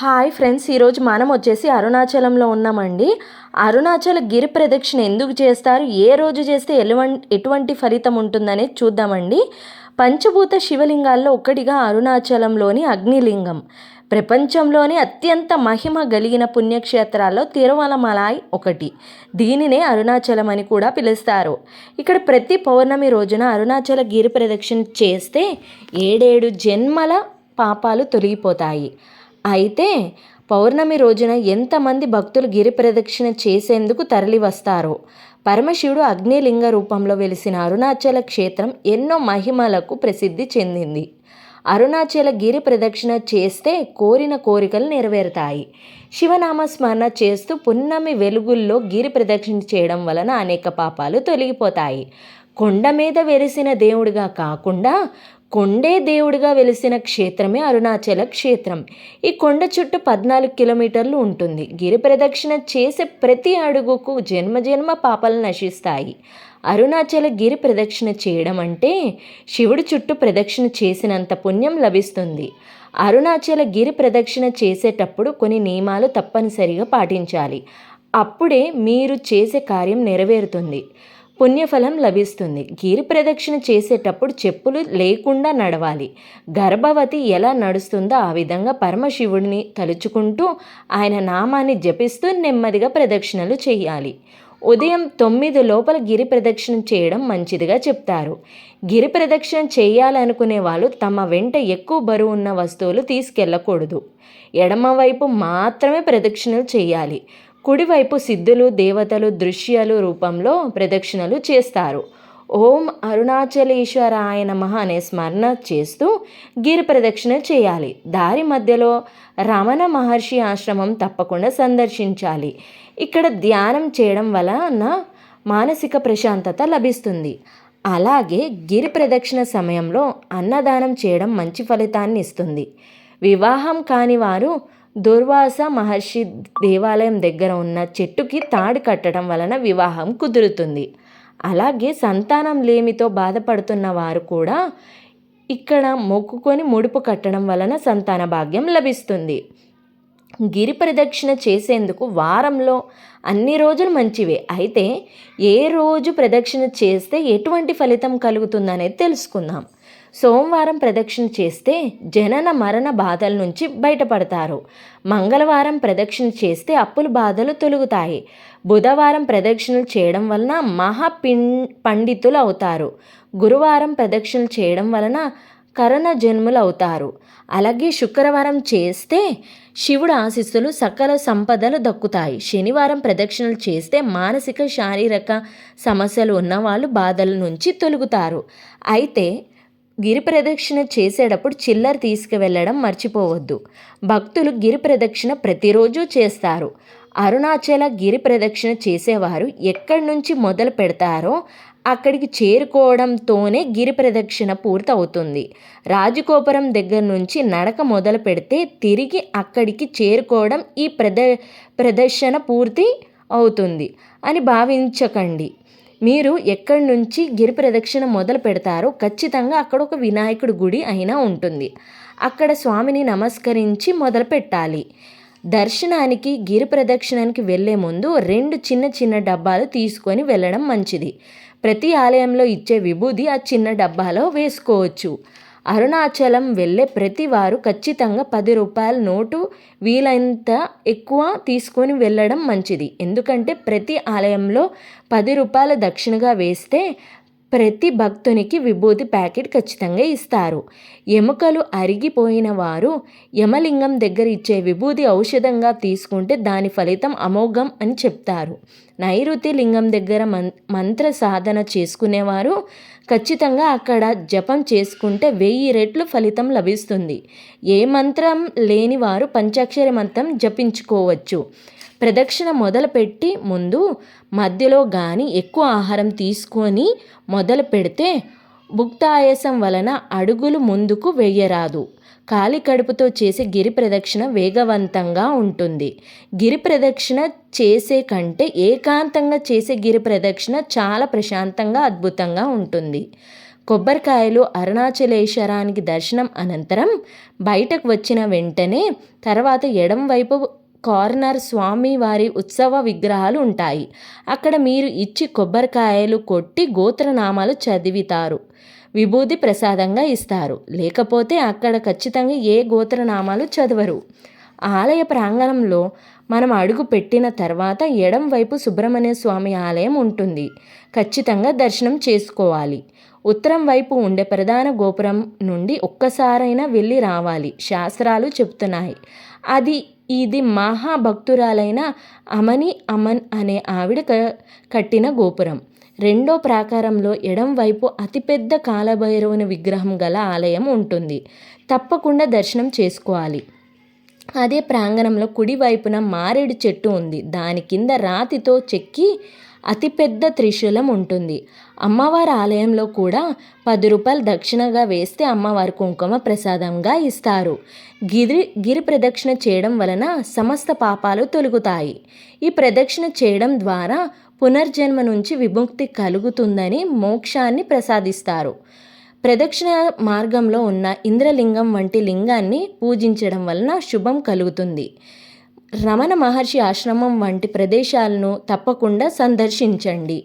Hi friends ఈరోజు మనం వచ్చేసి అరుణాచలంలో ఉన్నామండి. అరుణాచల గిరి ప్రదక్షిణ ఎందుకు చేస్తారు ఏ రోజు చేస్తే ఎలువం ఎటువంటి ఫలితం ఉంటుందనేది చూద్దామండి. పంచభూత శివలింగాల్లో ఒకటిగా అరుణాచలంలోని అగ్నిలింగం. ప్రపంచంలోని అత్యంత మహిమ కలిగిన పుణ్యక్షేత్రాల్లో తిరుమలమలాయ్ ఒకటి. దీనినే అరుణాచలం అని కూడా పిలుస్తారు. ఇక్కడ ప్రతి పౌర్ణమి రోజున అరుణాచల గిరి ప్రదక్షిణ చేస్తే ఏడేడు జన్మల పాపాలు తొలగిపోతాయి. అయితే పౌర్ణమి రోజున ఎంతమంది భక్తులు గిరి ప్రదక్షిణ చేసేందుకు తరలివస్తారో? పరమశివుడు అగ్నిలింగ రూపంలో వెలిసిన అరుణాచల క్షేత్రం ఎన్నో మహిమలకు ప్రసిద్ధి చెందింది. అరుణాచల గిరి ప్రదక్షిణ చేస్తే కోరిన కోరికలు నెరవేరుతాయి. శివనామ స్మరణ చేస్తూ పున్నమి వెలుగుల్లో గిరి ప్రదక్షిణ చేయడం వలన అనేక పాపాలు తొలగిపోతాయి. కొండ మీద వెలిసిన దేవుడిగా కాకుండా కొండే దేవుడిగా వెలిసిన క్షేత్రమే అరుణాచల క్షేత్రం. ఈ కొండ చుట్టూ పద్నాలుగు కిలోమీటర్లు ఉంటుంది. గిరి ప్రదక్షిణ చేసే ప్రతి అడుగుకు జన్మజన్మ పాపాలు నశిస్తాయి. అరుణాచల గిరి ప్రదక్షిణ చేయడం అంటే శివుడి చుట్టూ ప్రదక్షిణ చేసినంత పుణ్యం లభిస్తుంది. అరుణాచల గిరి ప్రదక్షిణ చేసేటప్పుడు కొన్ని నియమాలు తప్పనిసరిగా పాటించాలి. అప్పుడే మీరు చేసే కార్యం నెరవేరుతుంది. పుణ్యఫలం లభిస్తుంది. గిరి ప్రదక్షిణ చేసేటప్పుడు చెప్పులు లేకుండా నడవాలి. గర్భవతి ఎలా నడుస్తుందో ఆ విధంగా పరమశివుడిని తలుచుకుంటూ ఆయన నామాన్ని జపిస్తూ నెమ్మదిగా ప్రదక్షిణలు చేయాలి. ఉదయం తొమ్మిది లోపల గిరి ప్రదక్షిణ చేయడం మంచిదిగా చెప్తారు. గిరి ప్రదక్షిణ చేయాలనుకునే వాళ్ళు తమ వెంట ఎక్కువ బరువు ఉన్న వస్తువులు తీసుకెళ్ళకూడదు. ఎడమవైపు మాత్రమే ప్రదక్షిణలు చేయాలి. కుడివైపు సిద్ధులు దేవతలు దృశ్యాలు రూపంలో ప్రదక్షిణలు చేస్తారు. ఓం అరుణాచలేశ్వరాయ నమ అనే స్మరణ చేస్తూ గిరి ప్రదక్షిణ చేయాలి. దారి మధ్యలో రమణ మహర్షి ఆశ్రమం తప్పకుండా సందర్శించాలి. ఇక్కడ ధ్యానం చేయడం వలన మానసిక ప్రశాంతత లభిస్తుంది. అలాగే గిరి ప్రదక్షిణ సమయంలో అన్నదానం చేయడం మంచి ఫలితాన్ని ఇస్తుంది. వివాహం కాని వారు దుర్వాస మహర్షి దేవాలయం దగ్గర ఉన్న చెట్టుకి తాడు కట్టడం వలన వివాహం కుదురుతుంది. అలాగే సంతానం లేమితో బాధపడుతున్న వారు కూడా ఇక్కడ మొక్కుకొని ముడుపు కట్టడం వలన సంతాన భాగ్యం లభిస్తుంది. గిరి ప్రదక్షిణ చేసేందుకు వారంలో అన్ని రోజులు మంచివే. అయితే ఏ రోజు ప్రదక్షిణ చేస్తే ఎటువంటి ఫలితం కలుగుతుందనేది తెలుసుకుందాం. సోమవారం ప్రదక్షిణ చేస్తే జనన మరణ బాధల నుంచి బయటపడతారు. మంగళవారం ప్రదక్షిణ చేస్తే అప్పుల బాధలు తొలుగుతాయి. బుధవారం ప్రదక్షిణలు చేయడం వలన మహాపిం పండితులు అవుతారు. గురువారం ప్రదక్షిణలు చేయడం వలన కరణ జన్ములు అవుతారు. అలాగే శుక్రవారం చేస్తే శివుడు ఆశీస్సులు సకల సంపదలు దక్కుతాయి. శనివారం ప్రదక్షిణలు చేస్తే మానసిక శారీరక సమస్యలు ఉన్నవాళ్ళు బాధల నుంచి తొలుగుతారు. అయితే గిరి ప్రదక్షిణ చేసేటప్పుడు చిల్లర తీసుకువెళ్ళడం మర్చిపోవద్దు. భక్తులు గిరి ప్రదక్షిణ ప్రతిరోజు చేస్తారు. అరుణాచల గిరి ప్రదక్షిణ చేసేవారు ఎక్కడి నుంచి మొదలు పెడతారో అక్కడికి చేరుకోవడంతోనే గిరి ప్రదక్షిణ పూర్తవుతుంది. రాజగోపురం దగ్గర నుంచి నడక మొదలు పెడితే తిరిగి అక్కడికి చేరుకోవడం ఈ ప్రద ప్రదర్శన పూర్తి అవుతుంది అని భావించకండి. మీరు ఎక్కడి నుంచి గిరి ప్రదక్షిణ మొదలు పెడతారో ఖచ్చితంగా అక్కడ ఒక వినాయకుడి గుడి అయినా ఉంటుంది. అక్కడ స్వామిని నమస్కరించి మొదలు పెట్టాలి. దర్శనానికి గిరి ప్రదక్షిణానికి వెళ్ళే ముందు రెండు చిన్న చిన్న డబ్బాలు తీసుకొని వెళ్ళడం మంచిది. ప్రతి ఆలయంలో ఇచ్చే విభూది ఆ చిన్న డబ్బాలో వేసుకోవచ్చు. అరుణాచలం వెళ్ళే ప్రతి వారు ఖచ్చితంగా పది రూపాయల నోటు వీలైనంత ఎక్కువ తీసుకొని వెళ్ళడం మంచిది. ఎందుకంటే ప్రతి ఆలయంలో పది రూపాయల దక్షిణగా వేస్తే ప్రతి భక్తునికి విభూతి ప్యాకెట్ ఖచ్చితంగా ఇస్తారు. ఎముకలు అరిగిపోయిన వారు యమలింగం దగ్గర ఇచ్చే విభూతి ఔషధంగా తీసుకుంటే దాని ఫలితం అమోఘం అని చెప్తారు. నైరుతి లింగం దగ్గర మం మంత్ర సాధన చేసుకునేవారు ఖచ్చితంగా అక్కడ జపం చేసుకుంటే వెయ్యి రెట్లు ఫలితం లభిస్తుంది. ఏ మంత్రం లేని వారు పంచాక్షరి మంత్రం జపించుకోవచ్చు. ప్రదక్షిణ మొదలుపెట్టి ముందు మధ్యలో కానీ ఎక్కువ ఆహారం తీసుకొని మొదలు పెడితే భుక్తాయాసం వలన అడుగులు ముందుకు వెయ్యరాదు ఖాళీ కడుపుతో చేసే గిరి ప్రదక్షిణ వేగవంతంగా ఉంటుంది. గిరి ప్రదక్షిణ చేసే కంటే ఏకాంతంగా చేసే గిరి ప్రదక్షిణ చాలా ప్రశాంతంగా అద్భుతంగా ఉంటుంది. కొబ్బరికాయలు అరుణాచలేశ్వరానికి దర్శనం అనంతరం బయటకు వచ్చిన వెంటనే తర్వాత ఎడం వైపు కార్నర్ స్వామివారి ఉత్సవ విగ్రహాలు ఉంటాయి. అక్కడ మీరు ఇచ్చి కొబ్బరికాయలు కొట్టి గోత్రనామాలు చదివితారు. విభూది ప్రసాదంగా ఇస్తారు. లేకపోతే అక్కడ ఖచ్చితంగా ఏ గోత్రనామాలు చదవరు. ఆలయ ప్రాంగణంలో మనం అడుగు పెట్టిన తర్వాత ఎడం వైపు సుబ్రహ్మణ్య స్వామి ఆలయం ఉంటుంది. ఖచ్చితంగా దర్శనం చేసుకోవాలి. ఉత్తరం వైపు ఉండే ప్రధాన గోపురం నుండి ఒక్కసారైనా వెళ్ళి రావాలి. శాస్త్రాలు చెప్తున్నాయి అది ఇది మహాభక్తురాలైన అమని అమన్ అనే ఆవిడ కట్టిన గోపురం. రెండో ప్రాకారంలో ఎడం వైపు అతిపెద్ద కాలభైరవుని విగ్రహం గల ఆలయం ఉంటుంది. తప్పకుండా దర్శనం చేసుకోవాలి. అదే ప్రాంగణంలో కుడివైపున మారేడు చెట్టు ఉంది. దాని కింద రాతితో చెక్కి అతిపెద్ద త్రిశూలం ఉంటుంది. అమ్మవారి ఆలయంలో కూడా పది రూపాయలు దక్షిణగా వేస్తే అమ్మవారి కుంకుమ ప్రసాదంగా ఇస్తారు. గిరి గిరి ప్రదక్షిణ చేయడం వలన సమస్త పాపాలు తొలుగుతాయి. ఈ ప్రదక్షిణ చేయడం ద్వారా పునర్జన్మ నుంచి విముక్తి కలుగుతుందని మోక్షాన్ని ప్రసాదిస్తారు. ప్రదక్షిణ మార్గంలో ఉన్న ఇంద్రలింగం వంటి లింగాన్ని పూజించడం వలన శుభం కలుగుతుంది. రమణ మహర్షి ఆశ్రమం వంటి ప్రదేశాలను తప్పకుండా సందర్శించండి.